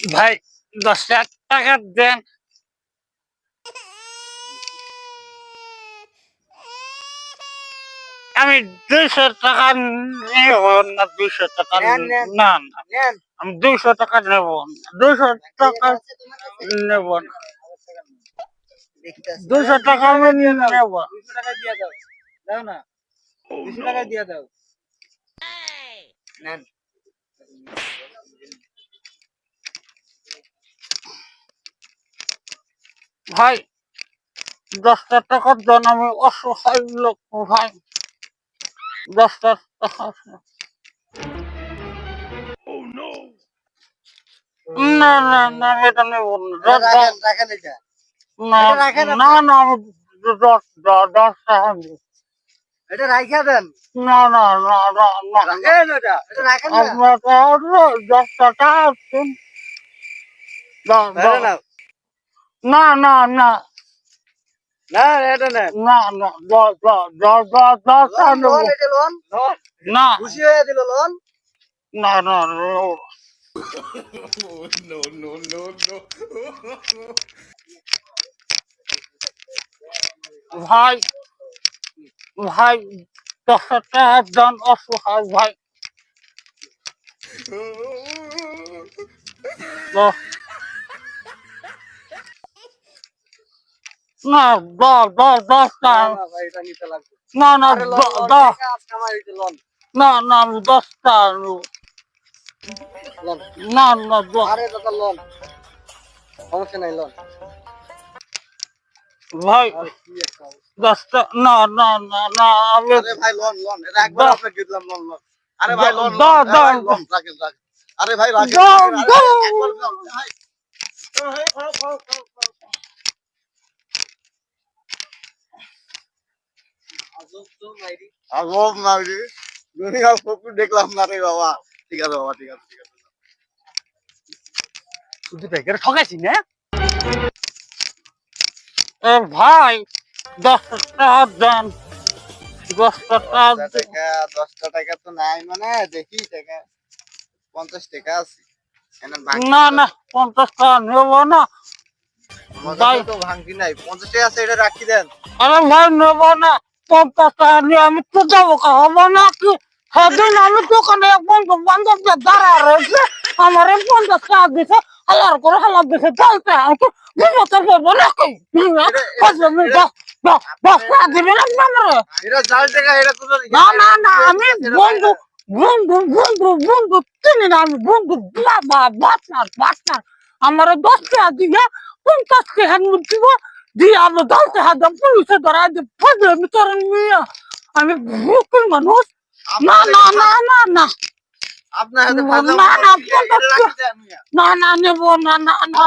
ভাই দশ লাখ টাকা দেন। আমি দুইশো টাকা নেব না দুইশো টাকা না আমি দুইশো টাকা নেব দুইশো টাকা নেব না। দুইশো টাকা আমি নেব। দুইশো টাকা দিয়ে দাও দাও না। দুইশো টাকা দিয়ে দাও। নেন। ভাই দশটা টাকার জন্য আমি অসহায় লোক ভাই। দশটা টাকা। না না না এটা নেব না। না। না আমি দশ দশ টাকা। এটা রাখা দেন। না না না না আপনার দশটা টাকা আছে? দশ- এটা দশ- নাও। না না না। না এটা নেন না না দশ দশ দশ দশ না। খুশি হয়ে দিল লোন? না না না ভাই ভাই দশ টাকা দান অসহায় ভাই। দশ- না দশ দশ দশ না, না না দশ না না আমি দশ। লোন না না দশ লোন সমস্যা নাই লোন ভাই। দশ টাকা না না না না আমি আরে ভাই লোন লোন এটা একবার আপনাকে দিলাম লোন লোন আরে ভাই লোন রাখেন রাখেন আরে ভাই রাখেন দাও, রাখেন, আরে দাও। একবার দাও, ভাই। এই, খাও, খাও, খাও, খাও। আজব। আজব মাইরি। কুকুর দেখলাম না রে বাবা। ঠিক আছে বাবা ঠিক আছে ঠিক আছে। ব্যাগের ঠকাইছি না? ভাই টাকা দেন দশটা টাকা দশটা টাকা তো নাই মানে দেখি টাকা। পঞ্চাশ টাকা আছে। না না? পঞ্চাশ টাকা নেব না। ভাই। তো ভাঙতি নাই। পঞ্চাশ টাকা আছে এটা রাখি দেন। আরে ভাই নেব না। পঞ্চাশ টাকা নিয়ে আমি তো যাব হব না কি সেদিন আমি দোকানে এক বন্ধু বান্ধবকে দাঁড়া রয়েছে। আমার এই পঞ্চাশ টাকা দিছে হালার করে হালার দিছে চলতে আমি বিপদে পড়ব নাকি? না, না আমার? না না না আমি বন্ধু বন্ধু বন্ধু বন্ধু চিনি না আমি বন্ধু বাবা বাটনার বাটনার আমার দশ টাকা দিয়ে পঞ্চাশ টাকা দিব দিয়ে তো দাঁড়তে হাতম পুলিশে ধরাই দিয়ে ফাঁকলে ভিতরে নিয়ে আমি ভুকুল মানুষ। না না না না না। না না নেব না না না।